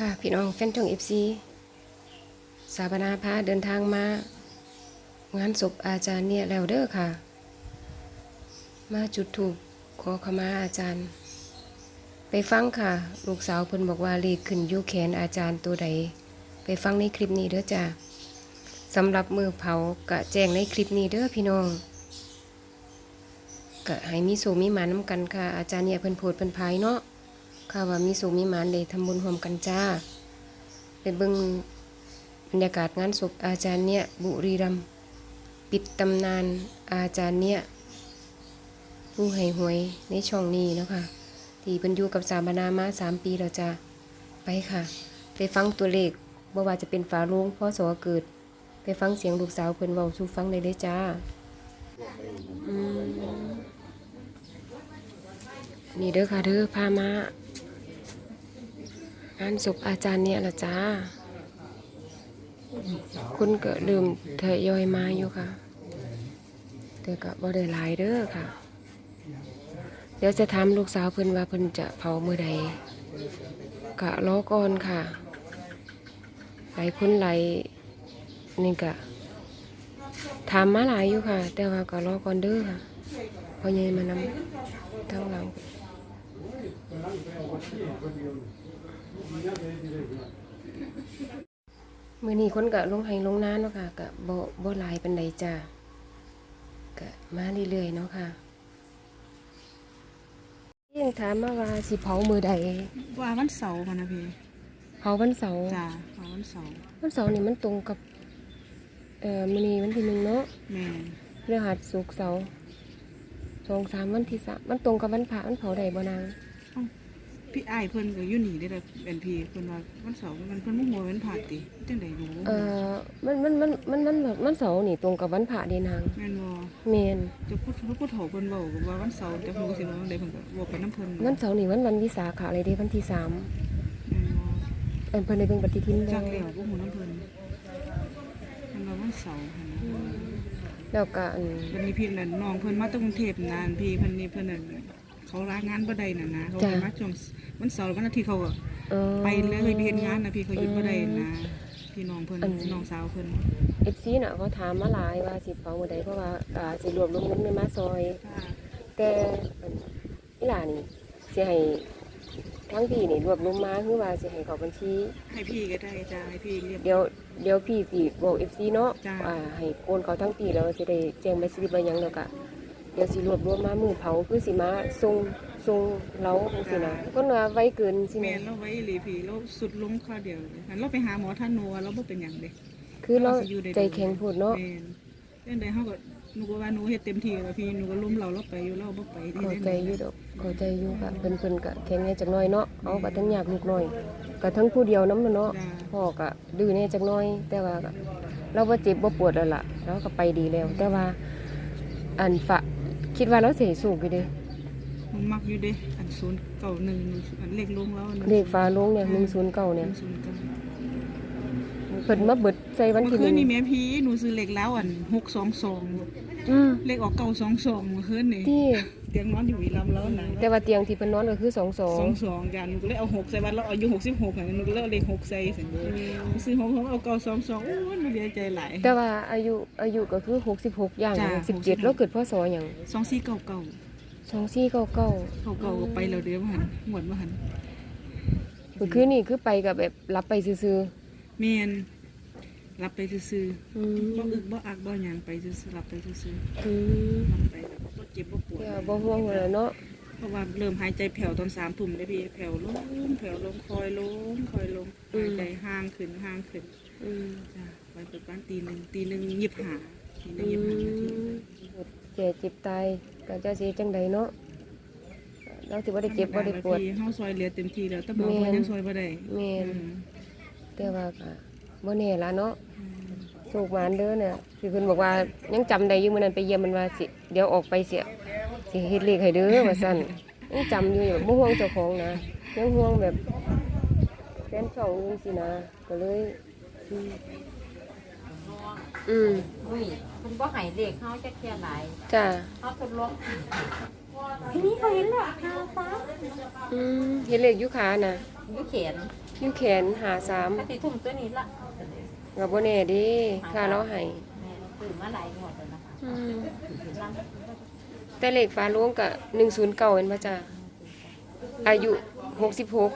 ค่ะ พี่น้องแฟนช่องเอฟซีสาบนาพาเดินทางมา งานศพอาจารย์เนี่ยแล้วเด้อค่ะ มาจุดถูกขอขมาอาจารย์ ไปฟังค่ะ ลูกสาวเพิ่นบอกว่าเลขขึ้นยูแขนอาจารย์ตัวใด ไปฟังในคลิปนี้เด้อจ้าสำหรับมือเผากะแจ้งในคลิปนี้เด้อพี่น้องกะให้มีโสมีหมาน้ำกันค่ะ อาจารย์เนี่ยเพิ่นโพดเพิ่นพายเนาะ ค่ะว่ามีสุมีหมานได้ทำบุญร่วมกันจ้า ไปเบิ่งบรรยากาศงานศพอาจารย์เนี่ยบุรีรัมปิดตำนานอาจารย์เนี่ยผู้ให้หวยในช่องนี้เนาะค่ะที่เพิ่นอยู่กับสามนามาสามปีแล้วจ้าไปค่ะ ไปฟังตัวเลขบ่ว่าจะเป็นฝาโลงพ่อสอเกิด ไปฟังเสียงลูกสาวเพิ่นเว้าสู่ฟังได้เลยจ้าอืมนี่เด้อค่ะเด้อพามา งานศพอาจารย์เนี่ยละจ้า คุณก็เริ่มทยอยมาอยู่ค่ะแต่ก็บ่ได้หลายเด้อค่ะ เดี๋ยวจะถามลูกสาวเพิ่นว่าเพิ่นจะเผาเมื่อใดกะรอก่อนค่ะ หลายคนหลายนี่กะถามมาหลายอยู่ค่ะ แต่ว่าก็รอก่อนเด้อค่ะเพอใหญ่มานำทั้งหลัง มื่อนี้คนกะลงให้ลงน้าเนาะค่ะกะบ่บ่หลายเป็นใดจ้ากะมาเรื่อยๆเนาะค่ะยังถามมาว่าสิเผามือใดว่าวันเสาร์ค่ะนะพี่เผาวันเสาร์จ้าว่าวันเสาร์วันเสาร์นี่มันตรงกับเอ่อมื้อนี้วันที่หนึ่งเนาะแม่เรือหัสศุกร์เสาร์สองสามวันที่สามมันตรงกับวันพระมันเผาได้บ่นาง พี่อ้ายเพิ่นก็อยู่นี่ได้อละเป็นพี่เพิ่นว่าวันเสาร์มันเพิ่นบ่ฮู้ว่าวันพระติจังได๋รู้เอ่อมันมันมันมันมันมันมันเสาร์นี่ตรงกับวันพระเดนางแม่นบ่แม่นจะพูดพูดเฒ่าเพิ่นเว้าว่าวันเสาร์แต่เพิ่นก็สิว่าจังไดเพิ่นก็บอกไปนํเพิ่นวันเสาร์นี่วันวันวิสาขะอะไรเด้วันที่สามแม่นบ่เอิ้นเพิ่นได้เบิ่งปฏิทินบ่จักแล้วบ่ฮู้นํเพิ่นมันว่าวันเสาร์หั่นนะ แล้วก็อัน วันนี้พี่นั่นน้องเพิ่นมาจากกรุงเทพนานพี่เพิ่นนี่เพิ่นนั่น เขาลางานบ่ได้น่ะนะเขาไปมาช่วงวันเสาร์วันอาทิตย์เขาก็เออไปเลยไปเฮ็ดงานนะพี่เขาหยุดบ่ได้นะพี่น้องเพิ่นอันน้องสาวเพิ่นเอฟซีน่ะเขาถามมาหลายว่าสิเผามื้อใดเพราะว่าอ่าสิรวบรวมเงินในมาซอยค่ะแต่อันอีหลานี่สิให้ทั้งพี่นี่รวบรวมมาคือว่าสิให้เข้าบัญชี ให้พี่ก็ได้จ้าให้พี่เรียบเดี๋ยวเดี๋ยวพี่สิบอกเอฟซีเนาะจ้ะอ่าให้โอนเขาทั้งปีแล้วสิได้แจ้งใบสลิปใบหยังแล้วก็ เดี๋ยวสิรวบรวมมามือเผาคือสิมาส่งส่งเราจังซี่นะคนว่าไว้เกินสิแม่นะนเราไว้อีหลีพี่เราสุดลงข้อเดียวเลยอันเราไปหาหมอท่านนัวเราบ่เป็นหยังเด้คือเราสิอยู่ได้ใจแข็งพูดเนาะแม่นเรื่องใดเฮาก็หนูก็ว่าหนูเฮ็ดเต็มที่แล้วพี่หนูก็ล้มเราเราไปอยู่เราบ่ไปที่เข้าไหนใจอยู่ดอกเข้าใจอยู่ค่ะเพิ่นเพิ่นก็แข็งแน่จักหน่อยเนาะเอาก็ทั้งยากลูกน้อยก็ทั้งผู้เดียวนำเนาะจ้าพ่อก็ดื้อแน่จักหน่อย แต่ว่าก็เราบ่เจ็บบ่ปวดแล้วล่ะเราก็ไปดีแล้ว แต่ว่าอันฝะ คิดว่าเราสิให้สูงอยู่เด้มันมักอยู่เด้อัน091อันเลขลงแล้วเลขฟ้าลงเนี่ย109เนี่ย109เพิ่นมาเบิดใส่วันเมื่อที่คืนนี่1แม่พี่หนูซื้อเลขแล้วอัน622อื มเลขออก922เมื่อคืนนี่ที่เตียงนอนอยู่อีลำแล้วนะแต่ว่าเตียงที่เพิ่นนอนก็คือสอง22สองกันหนูก็เลยเอาหกใส่วันเราอายุหกสิบหกค่ะหนูก็เลยเอาเลขหกใส่สิซื้อหกหกเอาเก้าสองสองโอ้ยหนูเดียใจหลาย แต่ว่าอายุอายุก็คือ66ย่างจ้ะ67 แล้วเกิดพศหยังสองสี่เก้าเก้า2499เก้าเก้าก็ไปแล้วเดียวหันหมดมาหันเมื่อคืนนี่คือไปกับแบบรับไปซื่อเมน รับไปซื้อๆอืๆบ่มอึกบ่อักบ่หยังไปซื้อๆรับไปซื้ออืมๆรับไปแบบบ่เจ็บบ่ปวดแต่บ่ห่วงเลยเนาะเพราะว่าเริ่มหายใจแผ่วตอนสามทุ่มได้พี่แผ่วลงแผ่วลงคอยลงคอยลงหายใจห่างขึ้นห่างขึ้นอืมจ้ะไปเปิดบ้านตีหนึ่งตีหนึ่งยิบหาตีหนึ่งยิบหานาทีเจ็บเจ็บตายก็จะสิจังใดเนาะเราสิบ่ได้เจ็บบ่ได้ปวดเฮาซอยเหลือเต็มที่แล้วแต่บอกแม่ว่านยังซอยบ่ได้แม่น อืมแต่ว่าก็บ่แน่ล่ะเนาะ โชคหมานเด้อเนี่ยที่เพิ่นบอกว่ายังจำได้อยู่มื้อนั้นไปเยี่ยมมันว่าสิเดี๋ยวออกไปเสียสิเฮ็ดเลขให้เด้อว่าซั่นยังจำอยู่แบบบ่ห่วงเจ้าของนะยังห่วงแบบแฟนช่องนึงสินะก็เลยอืมอืมอุ้ยคุณบ่ใหายเลขเขาจะเคลียร์หลายจ้าเขาทดลองทีนี้เขาเห็นแล้วทาฟ้าอืมเฮ็ดเลขอยู่ขาน่ะอยู่เขียนอยู่แขนหาสาม ถ้าสิทุ่มตัวนี้ละ กับบ่แน่เดิค่าเราให้แม่ตื่นมาหลายงวดแล้วนะคะอืมลังแต่เลขฟ้าโลงก็109เห็นบ่จ้าอายุ66หกสิบหก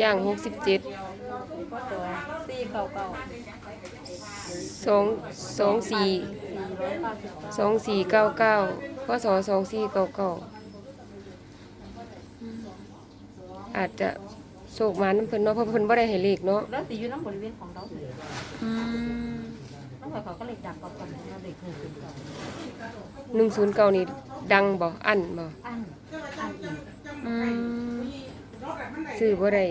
อย่างหกสิบเจ็ดย่าง67ก็ตัวสี่เก้าเก้าสองสองสี่สี่ร้อยเก้าสิบเก้าสองสี่เก้าเก้าพศสองสี่เก้าเก้าอาจจะ โศกมาน้ำเพิ่นเนาะเพราะเพิ่นบ่ได้ให้เลขเนาะแล้วสิอยู่น้ำบริเวณของเราเลยอืมน้องข่อยเขาก็เลยดักกับกันเราเด็กหนึ่งเป็นเก่าหนึ่งศูนย์เก้านี่ดังบ่อันบ่อันอันอีกอืมซื้อบ่ได้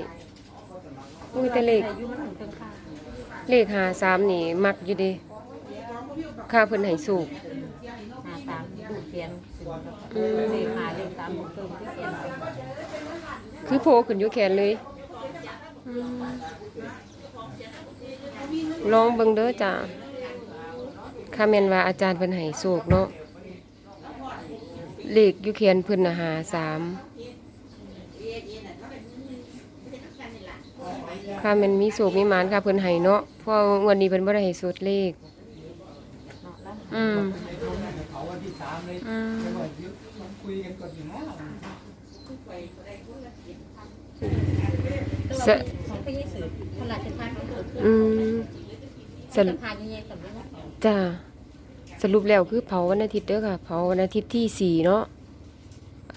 อุ้ยแต่เลขอายุมันถึงเป็นค่าเลขหาสามนี่มักอยู่เดิค่าเพิ่นให้สูกหาสามดูเขียนอืมเลขหาเลขสามบุกเติมที่เขียน คือโผล่ขึ้นอยู่แขนเลยอืม ลองเบิ่งเด้อจ้าค่าแม่นว่าอาจารย์เพิ่นให้โศกเนาะเลขอยู่แขนเพิ่นหาสามค่าแมันมีโศกมีหมานค่ะเพิ่นให้เนาะเพราะวันนี้เพิ่นบ่ได้ให้สดเลขเล้วอืมอืมคุยกันก่อนอยู่นะ สะของพี่ยี่สือคนละจะทานของเธออืมสจะรุปทานยังไงกับเรื่องของจ้าสรุปแล้วคือเผาวันอาทิตย์เด้อค่ะ เผาวันอาทิตย์ที่สี่เนาะ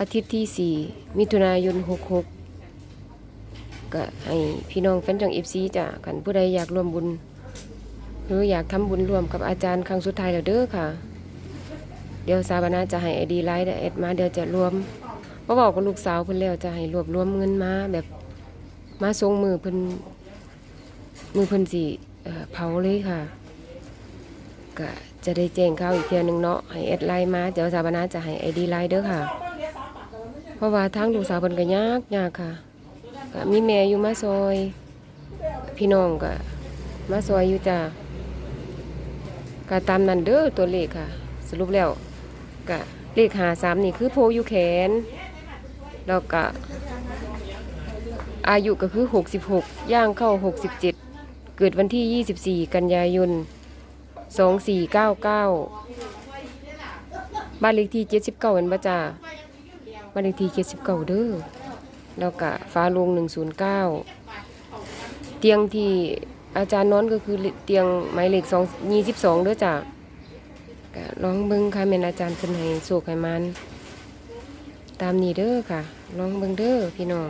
อาทิตย์ที่สี่มิถุนายนหกหกก็ให้พี่น้องแฟนจังเอฟซีจ้ะกันผู้ใดอยากร่วมบุญ หรืออยากทำบุญร่วมกับอาจารย์ครั้งสุดท้ายแล้วเด้อค่ะ เดี๋ยวสาบานาจะให้ไอดีไลน์แอดมาเดี๋ยวจะรวมเพราะบอกกับลูกสาวเพิ่นแล้วจะให้รวบรวมเงินมาแบบ มาส่งมือเพิ่นมือเพิ่นสิเอ่เผาเลยค่ะก็จะได้แจ้งข่าวอีกเทียนึงเนาะให้แอดไลน์มาเดี๋ยวสาบานาจะให้ไอดีไลน์เด้อค่ะ เพราะว่าทางลูกสาวเพิ่นก็ยากยากค่ะก็มีแม่อยู่มาซอย พี่น้องก็มาซอยอยู่จ้าก็ตามนั้นเด้อตัวเลขค่ะ สรุปแล้วก็เลขหาสามนี่คือโพอยู่แขนแล้วก็ อายุก็คือ 66 ย่างเข้า 67 เกิดวันที่ 24 กันยายนสองสี่เก้าเก้าบ้านเลขที่เจ็ดสิบเก้าเป็นปะจาบ้านเลขที่เจ็ดสิบเก้าเด้อ แล้วก็ฟ้าลงหนึ่งศูนย์เก้าเตียงที่อาจารย์นอนก็คือเตียงหมายเลขสองยี่สิบสองเด้อจ้ะก็ลองเบิ่งค่ะแม่นอาจารย์เพิ่นให้โศกให้มัน ตามนี้เด้อค่ะ ลองเบิ่งเด้อพี่น้อง